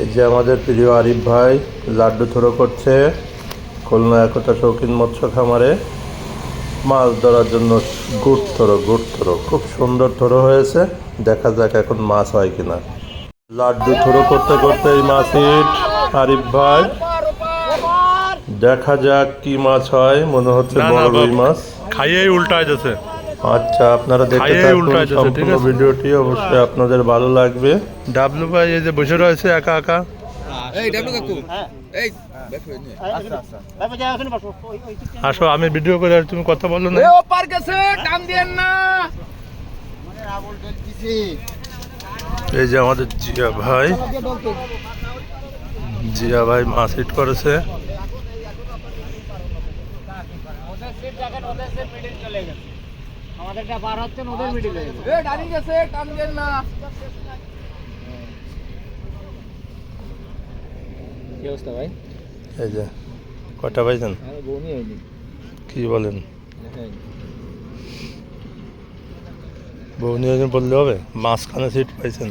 এই যে আমাদের প্রিয় আরিফ ভাই লাড্ডু থরো করছে খুলনা একতা শৌখিন মৎস্য খামারে। মাছ ধরার জন্য গুড় থরো গুড় থরো খুব সুন্দর থরো হয়েছে। দেখা যাক এখন মাছ হয় কিনা। লাড্ডু থরো করতে করতে এই মাছ হিট আরিফ ভাই। দেখা যাক কি মাছ হয় মনে হচ্ছে বড় রুই মাছ। খাইয়েই উল্টায় যাচ্ছে আচ্ছা আপনারা দেখতে থাকুন ঠিক সম্পূর্ণ আছে? ভিডিওটি অবশ্যই আপনাদের ভালো লাগবে। ডাবলু ভাই এই যে বসে রয়েছে একা একা? এই ডাবলু কাকু। এই দেখো এই। আসো আমি ভিডিও করে আর তুমি কথা বলো না। ও পার গেছে টান দিয়েন না। এই যে আমাদের জিয়া ভাই। জিয়া ভাই মাছ হিট করেছে। আমাদেরটা পার হচ্ছেন ওদের মিডিলে এ। ডানি গেছে টান না। কি অবস্থা ভাই? এই যে কটা বমি হয়নি। কি বলেন? বউ নিয়োজন বললে হবে মাঝখানে সিট পাইছেন।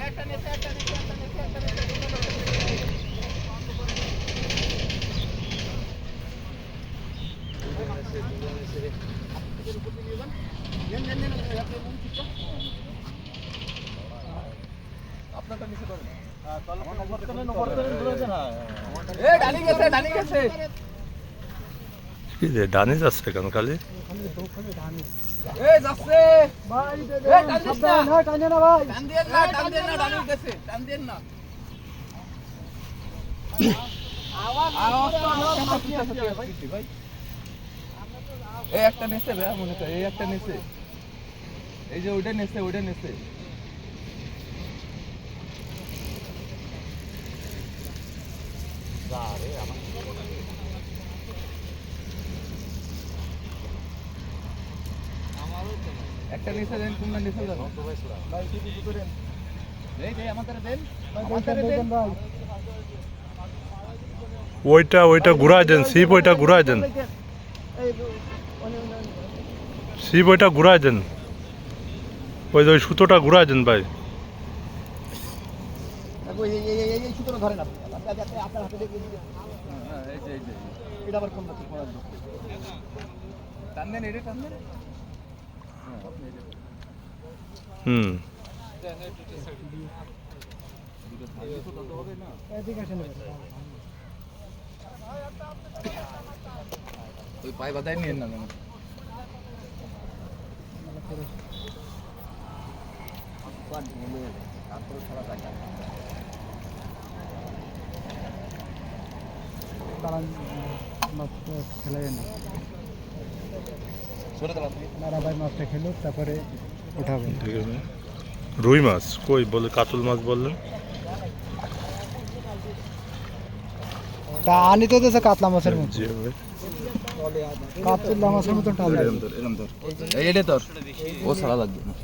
এ ডানি গেছে ডানি কি রে ডানে যাচ্ছে কেন না আওয়াজ তো আমার কাছে আসছে ভাই এই একটা নেছে ভাই মনে করে এই একটা নেছে। এই যে ওইটা নেছে ওইটা নেছে। একটা নেছে দেন কোনটা দেন? ভাই কি কি করেন এই যে আমাদের দেন। আমাদের দেন ওইটা ওইটা ঘুরাই দেন সিপ ওইটা ঘুরাই দেন। সিপ ওইটা ঘুরাই দেন। ওই যে ওই সুতোটা ঘুরাই দেন ভাই। হুম এই যে এই যে এটা না সরে ভাই মাছটা খেলো তারপরে উঠাবে ঠিক রুই মাছ কই বলে কাতল মাছ বললেন? তা আনি তো দেশে কাতলা মাছের মতো। কাতলা মাছের মতো এরম ধর এই এটা তোর। ও সারা লাগবে। না